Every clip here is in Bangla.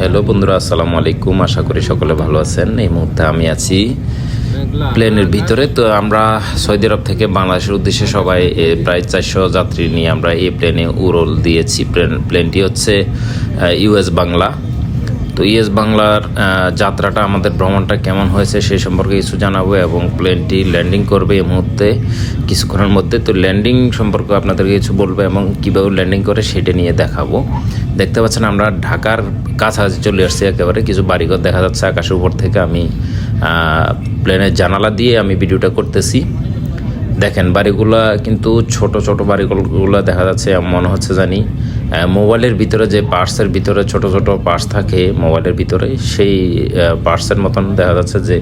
হ্যালো বন্ধুরা আসসালামু আলাইকুম। আশা করি সকলে ভালো আছেন। এই মুহূর্তে আমি আছি প্লেনের ভিতরে। তো আমরা সৌদি আরব থেকে বাংলাদেশের উদ্দেশ্যে সবাই প্রায় চারশো যাত্রী নিয়ে আমরা এই প্লেনে উড়োল দিয়েছি। প্লেন প্লেনটি হচ্ছে ইউএস বাংলা। তো ইয়েস বাংলার যাত্রাটা আমাদের ভ্রমণটা কেমন হয়েছে সেই সম্পর্কে কিছু জানাব এবং প্লেনটি ল্যান্ডিং করবে এই মুহূর্তে কিছুক্ষণের মধ্যে। তো ল্যান্ডিং সম্পর্কে আপনাদেরকে কিছু বলব এবং কীভাবে ল্যান্ডিং করে সেটা নিয়ে দেখাবো। দেখতে পাচ্ছেন আমরা ঢাকার কাছাকাছি চলে আসছি একেবারে, কিছু বাড়িঘর দেখা যাচ্ছে আকাশের উপর থেকে। আমি প্লেনের জানালা দিয়ে আমি ভিডিওটা করতেছি। দেখেন বাড়িগুলা কিন্তু ছোট ছোট বাড়িগুলো দেখা যাচ্ছে, মনে হচ্ছে জানি মোবাইলের ভিতরে যে পার্টসের ভিতরে ছোট ছোট পার্টস থাকে মোবাইলের ভিতরে, সেই পার্টসের মতন দেখা যাচ্ছে যে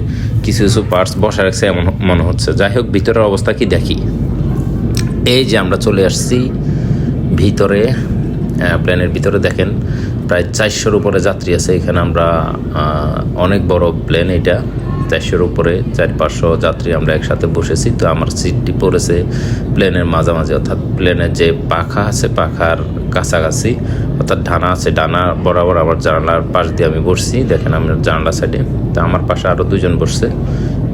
কিছু কিছু পার্টস বসা রাখছে এমন মনে হচ্ছে। যাই হোক, ভিতরের অবস্থা কি দেখি? এই যে আমরা চলে আসছি ভিতরে প্লেনের ভিতরে। দেখেন, প্রায় চারশোর উপরে যাত্রী আছে। এখানে আমরা অনেক বড় প্লেন এটা। চারশোর উপরে চার, পাঁচশো যাত্রী আমরা একসাথে বসেছি, তো আমার সিটটি পড়েছে প্লেনের মাঝামাঝি, অর্থাৎ প্লেনের যে পাখা আছে, পাখার কাছাকাছি, অর্থাৎ ডানা আছে, ডানা বরাবর আমার জানালার পাশ দিয়ে আমি বসছি, দেখেন আমার জানালা সাইডে তা আমার পাশে আরও দুজন বসছে।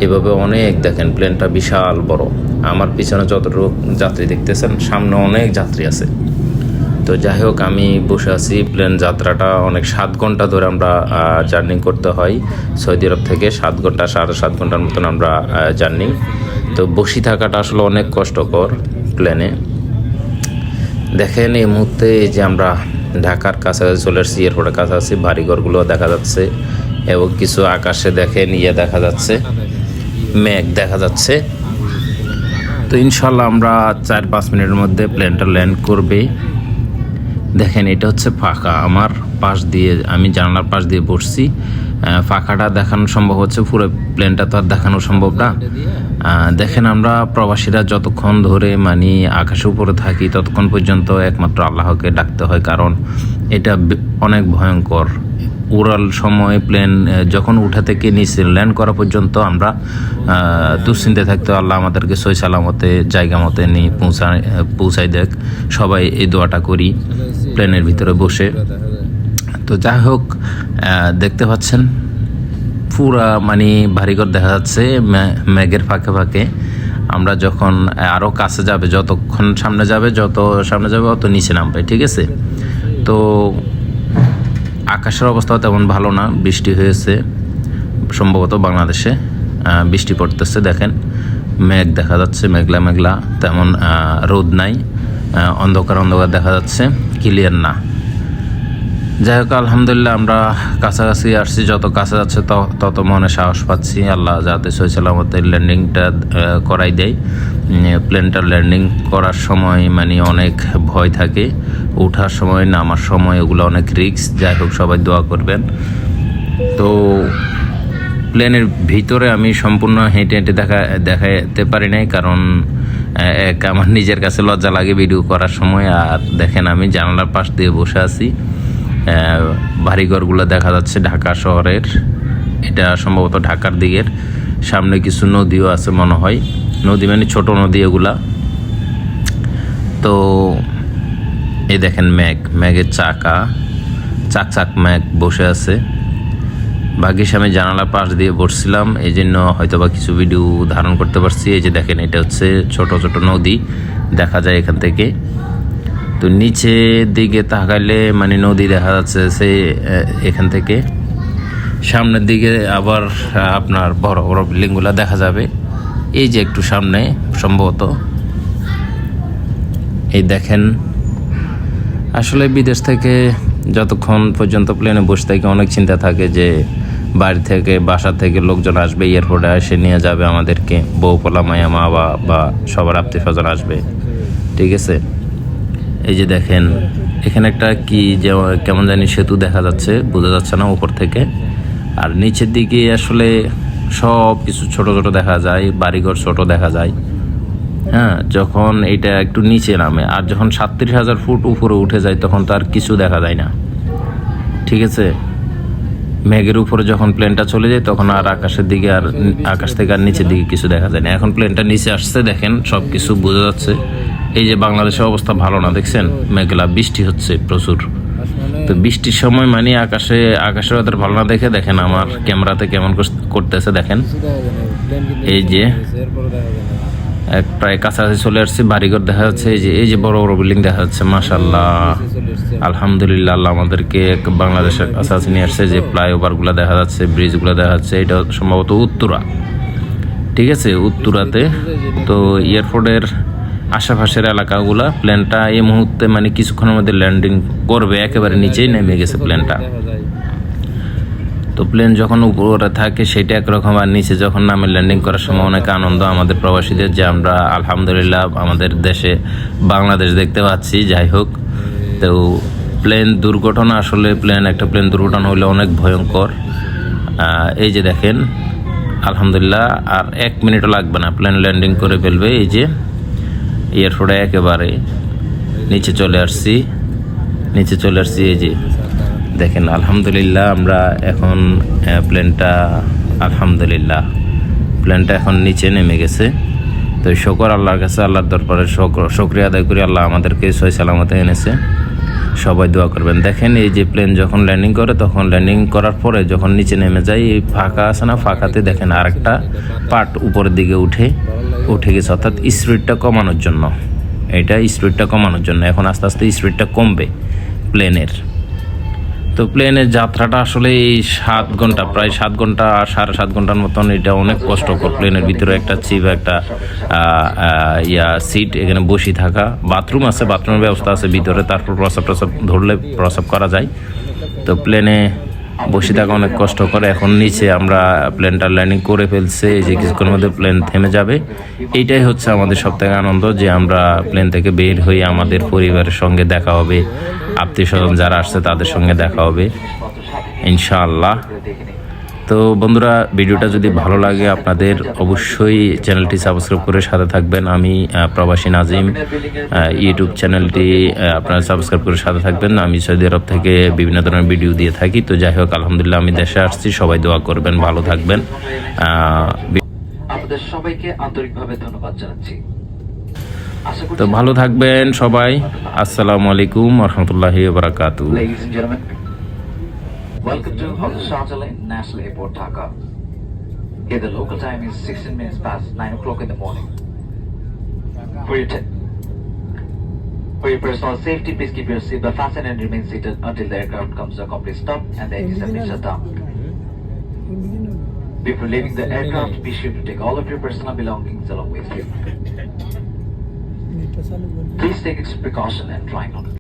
এভাবে অনেক, দেখেন প্লেনটা বিশাল বড়। আমার পিছনে যতটুকু যাত্রী দেখতেছেন, সামনে অনেক যাত্রী আছে। তো যাই হোক, আমি বসে আছি। প্লেন যাত্রাটা অনেক সাত ঘণ্টা ধরে আমরা জার্নি করতে হয়। সৌদি আরব থেকে সাত ঘণ্টা, সাড়ে সাত ঘণ্টার মতন আমরা জার্নি। তো বসি থাকাটা আসলে অনেক কষ্টকর প্লেনে। দেখেন, এই মুহূর্তে যে আমরা ঢাকার কাছাকাছি চলে এসেছি, এয়ারপোর্টের কাছাকাছি, বাড়িঘরগুলো দেখা যাচ্ছে এবং কিছু আকাশে দেখেন ইয়ে দেখা যাচ্ছে, মেঘ দেখা যাচ্ছে। তো ইনশাল্লাহ আমরা চার পাঁচ মিনিটের মধ্যে প্লেনটা ল্যান্ড করবে। দেখেন এটা হচ্ছে ফাঁকা। আমার পাশ দিয়ে আমি জানালার পাশ দিয়ে বসছি। ফাঁকাটা দেখানো সম্ভব হচ্ছে পুরো প্লেনটা তো আর দেখানো সম্ভব না। দেখেন আমরা প্রবাসীরা যতক্ষণ ধরে মানে আকাশে উপরে থাকি ততক্ষণ পর্যন্ত একমাত্র আল্লাহকে ডাকতে হয় কারণ এটা অনেক ভয়ঙ্কর। উড়াল সময় প্লেন যখন উঠা থেকে নিচে ল্যান্ড করা পর্যন্ত আমরা আহ, দুশ্চিন্তায় থাকতে আল্লাহ আমাদেরকে সই সালামতে জায়গা মতে নিয়ে পৌঁছায় পৌঁছাই দেখ। সবাই এই দোয়াটা করি। প্লেনের ভিতরে বসে। তো যাই হোক দেখতে পাচ্ছেন, পুরা মানে বাড়িঘর দেখা যাচ্ছে মেঘের ফাঁকে ফাঁকে। আমরা যখন আরও কাছে যাবে, যতক্ষণ সামনে যাবে, যত সামনে যাবে, অত নিচে নামবে, ঠিক আছে? তো আকাশের অবস্থাও তেমন ভালো না, বৃষ্টি হয়েছে, সম্ভবত বাংলাদেশে বৃষ্টি পড়তেছে, দেখেন। মেঘ দেখা যাচ্ছে, মেঘলা মেঘলা, তেমন রোদ নাই অন্ধকার অন্ধকার দেখা যাচ্ছে। ক্লিয়ার না। যাই হোক আলহামদুলিল্লাহ আমরা কাছাকাছি আসছি, যত কাছে যাচ্ছে তত মনে সাহস পাচ্ছি। আল্লাহ যাতে সই সালামতে ল্যান্ডিংটা করাই দেয়। প্লেনটা ল্যান্ডিং করার সময় মানে অনেক ভয় থাকে। ওঠার সময়, নামার সময় ওগুলো অনেক রিস্ক যাই হোক সবাই দোয়া করবেন। তো প্লেনের ভিতরে আমি সম্পূর্ণ হেঁটে হেঁটে দেখা দেখাতে পারি নাই, কারণ এক, আমার নিজের কাছে লজ্জা লাগে ভিডিও করার সময়, আর দেখেন আমি জানালার পাশ দিয়ে বসে আছি। বাড়িঘরগুলো দেখা যাচ্ছে ঢাকা শহরের। এটা সম্ভবত ঢাকার দিকের। সামনে কিছু নদীও আছে মনে হয়। নদী মানে ছোট নদী এগুলা। তো এই দেখেন ম্যাগ ম্যাগের চাকা চাক চাক ম্যাগ বসে আছে। ভাগ্যিস আমি জানালার পাশ দিয়ে বসছিলাম। এই জন্য হয়তো বা কিছু ভিডিও ধারণ করতে পারছি। এই যে দেখেন, এটা হচ্ছে ছোট ছোট নদী। দেখা যায় এখান থেকে। তো নিচে দিকে তাকাইলে মানে নদী দেখা যাচ্ছে সে এখান থেকে। সামনের দিকে আবার আপনার বড় বড় বিল্ডিংগুলো দেখা যাবে। এই যে একটু সামনে সম্ভবত। এই দেখেন, আসলে বিদেশ থেকে যতক্ষণ পর্যন্ত প্লেনে বসে থাকি, অনেক চিন্তা থাকে যে বাড়ি থেকে, বাসা থেকে লোকজন আসবে এয়ারপোর্টে এসে নিয়ে যাবে আমাদেরকে, বউ পোলা মায়া মা, বা বা সবার আত্মীয় স্বজন আসবে। ঠিক আছে? এই যে দেখেন, এখানে একটা কি যে, কেমন জানি সেতু দেখা যাচ্ছে, বোঝা যাচ্ছে না উপর থেকে। আর নিচের দিকে আসলে সব কিছু ছোট ছোট দেখা যায়, বাড়িঘর ছোট দেখা যায়। হ্যাঁ যখন এটা একটু নিচে নামে আর যখন সাতত্রিশ হাজার ফুট উপরে উঠে যায়, তখন তো আর কিছু দেখা যায় না। ঠিক আছে? মেঘের উপরে যখন প্লেনটা চলে যায়, তখন আর আকাশের দিকে আর আকাশ থেকে আর নিচের দিকে কিছু দেখা যায় না। এখন প্লেনটা নিচে আসছে, দেখেন সব কিছু বোঝা যাচ্ছে। এই যে বাংলাদেশের অবস্থা ভালো না, দেখছেন? মেঘলা, বৃষ্টি হচ্ছে প্রচুর। তো বৃষ্টির সময় মানে আকাশে, আকাশের ওদের ভালো না দেখে, দেখেন আমার ক্যামেরাতে কেমন করতেছে, দেখেন। এই যে প্রায় কাছাকাছি চলে আসছে। বাড়িঘর দেখা যাচ্ছে, এই যে এই যে বড় বড় বিল্ডিং দেখা যাচ্ছে মাশাল্লাহ আলহামদুলিল্লাহ, আল্লাহ আমাদেরকে এক বাংলাদেশের কাছাকাছি নিয়ে আসছে, যে ফ্লাইওভারগুলো দেখা যাচ্ছে ব্রিজগুলো দেখা যাচ্ছে, এটা সম্ভবত উত্তরা। ঠিক আছে, উত্তরাতে। তো এয়ারপোর্টের আশেপাশের এলাকাগুলা প্লেনটা এই মুহূর্তে মানে কিছুক্ষণের মধ্যে ল্যান্ডিং করবে, একেবারে নিচেই নেমে গেছে প্লেনটা তো প্লেন যখন উপরে থাকে, সেটা একরকম আর নিচে যখন নামে ল্যান্ডিং করার সময় অনেক আনন্দ আমাদের প্রবাসীদের, যে আমরা আলহামদুলিল্লাহ আমাদের দেশে বাংলাদেশ দেখতে পাচ্ছি, যাই হোক। তো প্লেন দুর্ঘটনা আসলে প্লেন একটা প্লেন দুর্ঘটনা হলে অনেক ভয়ঙ্কর। এই যে দেখেন, আলহামদুলিল্লাহ, আর এক মিনিটও লাগবে না প্লেন ল্যান্ডিং করে ফেলবে, এই যে এয়ারপোর্টে একেবারে। নিচে চলে আসছি, নিচে চলে আসছি, এই যে দেখেন, আলহামদুলিল্লাহ আমরা এখন প্লেনটা আলহামদুলিল্লাহ প্লেনটা এখন নিচে নেমে গেছে। তো শকর আল্লাহর কাছে, আল্লাহর দরবারে শকর- শুকরিয়া আদায় করি, আল্লাহ আমাদেরকে সই সালামতে এনেছে। সবাই দোয়া করবেন। দেখেন, এই যে প্লেন যখন ল্যান্ডিং করে, তখন ল্যান্ডিং করার পরে যখন নিচে নেমে যায়, এই ফাঁকা আছে না? ফাঁকাতে দেখেন আরেকটা পার্ট উপরের দিকে উঠে উঠে গেছে। অর্থাৎ স্পিডটা কমানোর জন্য। এটা স্পিডটা কমানোর জন্য। এখন আস্তে আস্তে স্পিডটা কমবে প্লেনের তো প্লেনের যাত্রাটা আসলে এই সাত ঘণ্টা, প্রায় সাত ঘণ্টা, সাড়ে সাত ঘণ্টার মতন এটা অনেক কষ্টকর। প্লেনের ভিতরে একটা চিপ একটা ইয়া সিট এখানে বসে থাকা। বাথরুম আছে বাথরুমের ব্যবস্থা আছে ভিতরে। তারপর প্রসাব প্রসাব ধরলে প্রসাব করা যায়। তো প্লেনে বসে থাকা অনেক কষ্ট করে এখন নিচে আমরা প্লেনটা ল্যান্ডিং করে ফেলছে যে কিছুক্ষণের মধ্যে প্লেন থেমে যাবে। এইটাই হচ্ছে আমাদের সব থেকে আনন্দ যে আমরা প্লেন থেকে বের হয়ে আমাদের পরিবারের সঙ্গে দেখা হবে। আত্মীয় স্বজন যারা আসছে তাদের সঙ্গে দেখা হবে। ইনশাআল্লাহ। তো বন্ধুরা ভিডিওটা যদি ভালো লাগে আপনাদের অবশ্যই চ্যানেলটি সাবস্ক্রাইব করে সাথে থাকবেন। আমি প্রবাসী নাজিম ইউটিউব চ্যানেলটি আপনারা সাবস্ক্রাইব করে সাথে থাকবেন। আমি সৌদি আরব থেকে বিভিন্ন ধরনের ভিডিও দিয়ে থাকি। তো যাই হোক আলহামদুলিল্লাহ আমি দেশে আসছি। সবাই দোয়া করবেন ভালো থাকবেন। আপনাদের সবাইকে আন্তরিকভাবে ধন্যবাদ জানাচ্ছি। তো ভালো থাকবেন সবাই। আসসালামু আলাইকুম রহমতুল্লাহি বারাকাতু welcome to Shahjalah National Airport, Dhaka. Here the local time is 16 minutes past 9 o'clock in the morning. For your, for your personal safety, please keep your seatbelt fastened and remain seated until the aircraft comes to a complete stop and the engines have shut down. Before leaving the aircraft, be sure to take all of your personal belongings along with you. Please take extra precaution and try not to